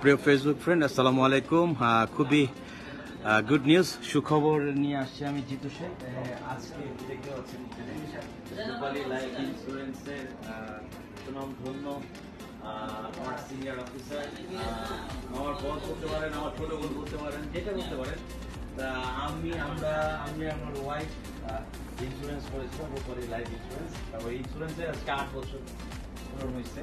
প্রিয় Facebook friend আসসালামু আলাইকুম। খুবই গুড নিউজ সুখবর নিয়ে আসছি আমি জিতু শেখ আজকে দেখতে পাচ্ছেন লাইফ ইন্স্যুরেন্সের সুনাম ধন্য আমার সিনিয়র অফিসার আমার বস করতে পারেন, আমার ছোট বোন করতে পারেন, যেটা করতে পারেন। তা আমি, আমরা, আমি আমার ওয়াইফ ইন্স্যুরেন্স করেছিলাম রূপালী লাইফ ইন্স্যুরেন্স ওই ইন্স্যুরেন্সের আজকে আট বছর হয়েছে।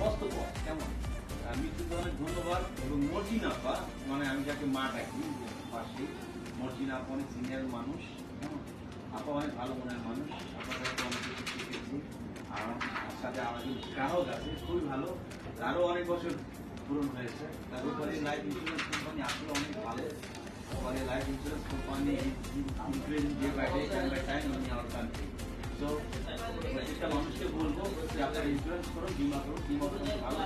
বাস্তব কেমন? আহ, মৃত্যুকে অনেক ধন্যবাদ এবং মর্জিনা আপা মানে আমি যাকে মা ডাকি পাশে মর্জিনা আপা অনেক সিনিয়র মানুষ কেমন? আপা অনেক ভালো মনের মানুষ আর আমার সাথে আমাদের গ্রাহক আছে খুবই ভালো। আরও অনেক বছর পূরণ হয়েছে। তারপরে লাইফ ইন্স্যুরেন্স কোম্পানি আসলে অনেক ভালো। তারপরে life insurance company increasing day by day time by time country so প্রত্যেকটা মানুষকে বলব যে আপনারা ইন্স্যুরেন্স করুন বিমা করুন বিমা করুন ভালো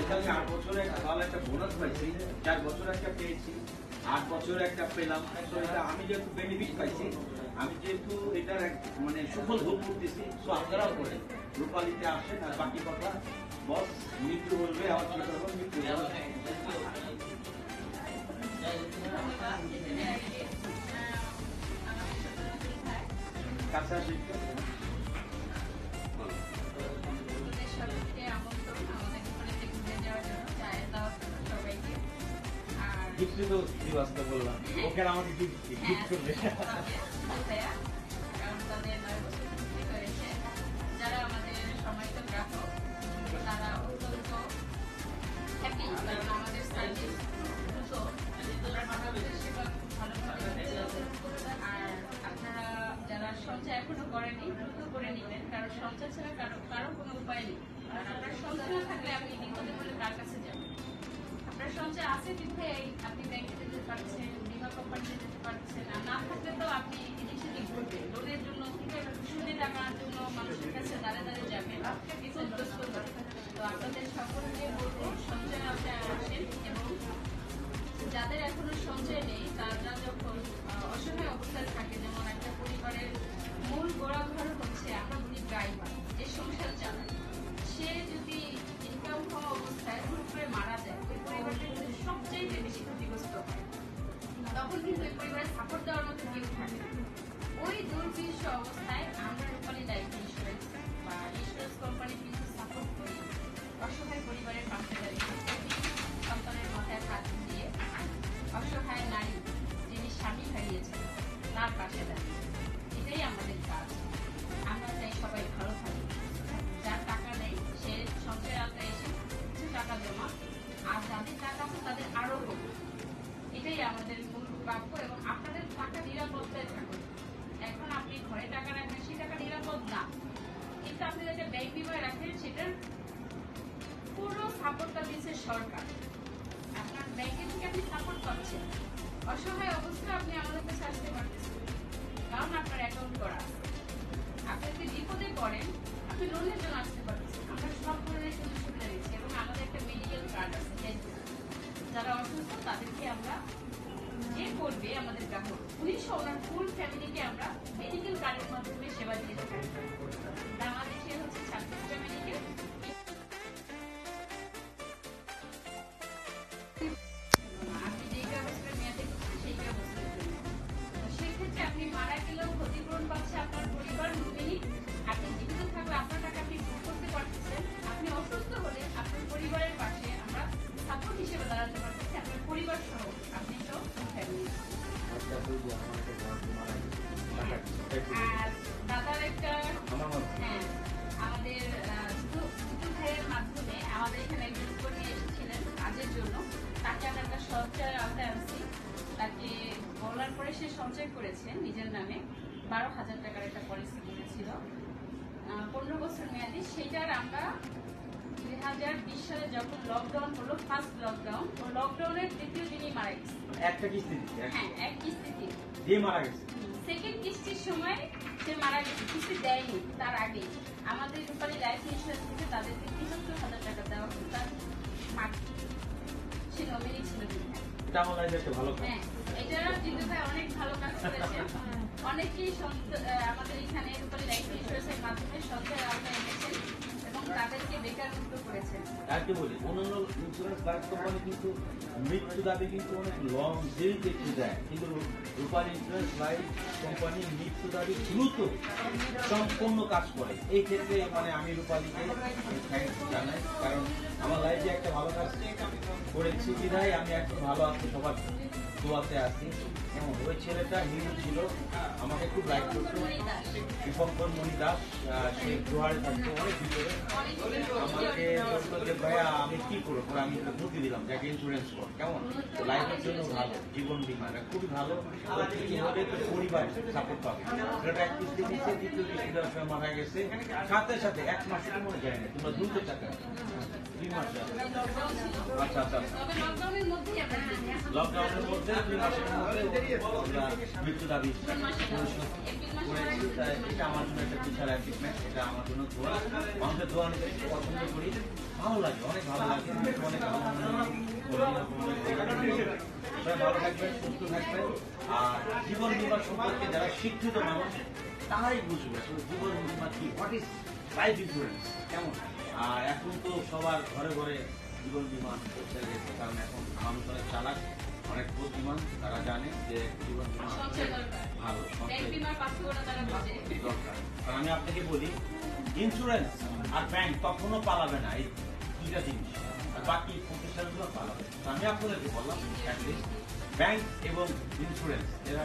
এখানে আট বছরে একটা ভালো একটা বোনাস পাইছি চার বছর একটা পেয়েছি আট বছর একটা পেলাম তো এটা আমি যেহেতু বেনিফিট পাইছি আমি যেহেতু এটার এক মানে সুফল ভোগ করতেছি সো আপনারাও করেন রূপালিতে আসেন আর বাকি কথা বস মৃত্যু বলবে আমার ছোট বোন মৃত্যু বলবে গিফট তো দিবাসটা বললাম। ওকে আমাকে গিফট গিফট করবে? সঞ্চয় ছাড়া কারও কারও কোনো উপায় নেই। আর আপনার সঞ্চয় না থাকলে আপনি বিপদে পড়লে তার কাছে যাবেন? আপনার সঞ্চয় আছে কিন্তু আপনি ব্যাংকে যেতে পারছেন, বিমা কোম্পানিতে যেতে পারছেন, আর না থাকলে তো আপনি এদিক জন্য কীভাবে সুদে টাকার জন্য মানুষের কাছে shows, né? লোনের জন্য আসতে পারতেছেন আমরা সব ধরনের সুযোগ সুবিধা দিচ্ছি এবং আমাদের একটা মেডিকেল কার্ড আছে যারা অসুস্থ, তাদেরকে আমরা যে করবে আমাদের গ্রাহক, উনি সহ ওনার ফুল ফ্যামিলিকে আমরা মেডিকেল কার্ডের মাধ্যমে সেবা দাদার একটা হ্যাঁ আমাদের আহ, জিতু জিতু ভাইয়ের মাধ্যমে আমাদের এখানে একজন কর্মী এসেছিলেন কাজের জন্য তাকে আমরা একটা। সঞ্চয়ের আওতায় আনছি তাকে বলার পরে সে সঞ্চয় করেছেন নিজের নামে বারো হাজার টাকার একটা পলিসি করেছিল পনেরো বছর মেয়াদি সেটার আমরা দুই হাজার বিশ সালে যখন লকডাউন হলো ফার্স্ট লকডাউন ও লকডাউনের তৃতীয় দিনই মারা গেছে একটা কিস্তি হ্যাঁ এক কিস্তিতে। দিয়ে মারা গেছে। সেকেন্ড কিস্তির সে মারা গেছে কিছু দেয়নি তার আগে। আমাদের রূপালী লাইফ ইন্স্যুরেন্স থেকে তাদেরকে তিহাত্তর হাজার টাকা দেওয়া হতো তার সে নমিনি ছিল হ্যাঁ এটা জিতু ভাই অনেক ভালো কাজ করেছে। অনেকেই আমাদের এখানে রূপালী লাইফ ইন্স্যুরেন্সের মাধ্যমে সঞ্চয় আওতায় এনেছেন। তাদেরকে বলি, অন্যান্য ইন্স্যুরেন্স লাইফ কোম্পানি কিন্তু মৃত্যু দাবি কিন্তু অনেক লং দেরিতে একটু দেয় কিন্তু রূপার ইন্স্যুরেন্স লাইফ কোম্পানি মৃত্যু দাবি দ্রুত সম্পূর্ণ কাজ করে। এই ক্ষেত্রে মানে আমি রূপালীকে জানাই, কারণ আমার লাইফে একটা ভালো কাজ করেছি বিধায় আমি এখন ভালো আছি সবার। আছি। যেমন ওই ছেলেটা হিন্দু ছিল। আমাকে খুব লাইক করতো। দীপঙ্কর মণি দাস সে দোয়ারে থাকতো অনেক ভিতরে। আমাকে বলতো যে ভাইয়া আমি কি করব? আমি একটা বুদ্ধি দিলাম। যাকে ইন্স্যুরেন্স কর। কেমন? লাইফের জন্য ভালো জীবন বিমা। এটা খুবই ভালো। কিছু হলে তো পরিবার সাপোর্ট পাবে। এটা এক কিস্তি দিচ্ছে দ্বিতীয় কিস্তি সময় মারা গেছে সাথে সাথে এক মাস মনে যায় না তোমরা দ্রুত টাকা দুই মাস আচ্ছা আচ্ছা লকডাউনের। লকডাউনের মধ্যে আর জীবন বীমা সম্পর্কে যারা শিক্ষিত মানুষ তারাই বুঝবে জীবন বীমা কি হোয়াট ইজ লাইফ ইন্স্যুরেন্স কেমন আর এখন তো সবার ঘরে ঘরে জীবন বীমা করতে গেছে, কারণ এখন মানুষ অনেক চালাক। অনেক বুদ্ধিমান তারা জানে যে জীবন বীমা ভালো। দরকার। কারণ আমি আপনাকে বলি ইন্স্যুরেন্স আর ব্যাংক কখনো পালাবে না এই দুইটা জিনিস। আর বাকি প্রতিষ্ঠানগুলো পালাবে আমি আপনাদেরকে বললাম অ্যাটলিস্ট ব্যাংক এবং ইন্স্যুরেন্স এরা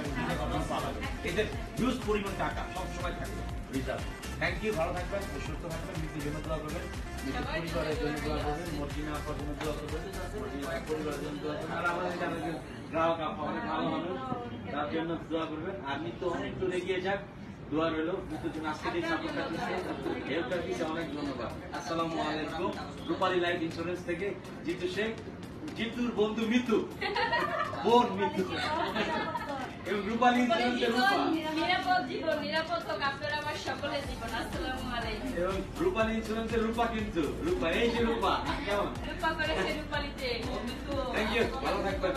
পালাবে এদের হিউজ পরিমাণ টাকা সবসময় থাকবে রিজার্ভ থ্যাংক ইউ ভালো থাকবেন সুস্থ থাকবেন মৃত্যুর জন্য দোয়া করবেন মৃত্যুর পরিবারের জন্য দোয়া করবেন। মর্জিনা আপার জন্য দোয়া করবেন পরিবারের জন্য দোয়া করবেন। আর আমাদের যারা যে গ্রাহক আপা অনেক ভালো মানুষ তার জন্য দোয়া করবেন। আর মৃত্যু অনেক দূর এগিয়ে যাক দোয়া রইল। মৃত্যুর জন্য আজকে যে সাপোর্টটা দিচ্ছে হেল্পটা দিচ্ছে অনেক ধন্যবাদ। আসসালামু আলাইকুম। রূপালী লাইফ ইন্স্যুরেন্স থেকে জিতু শেখ জিতুর বন্ধু মিতু। বোন মৃত্যু এবং রূপালী এবং রূপালী ইন্স্যুরেন্সের রূপা কিন্তু রূপা এই যে রূপা কেমন? রূপা করেছে রূপালিতে থ্যাংক ইউ ভালো থাকবেন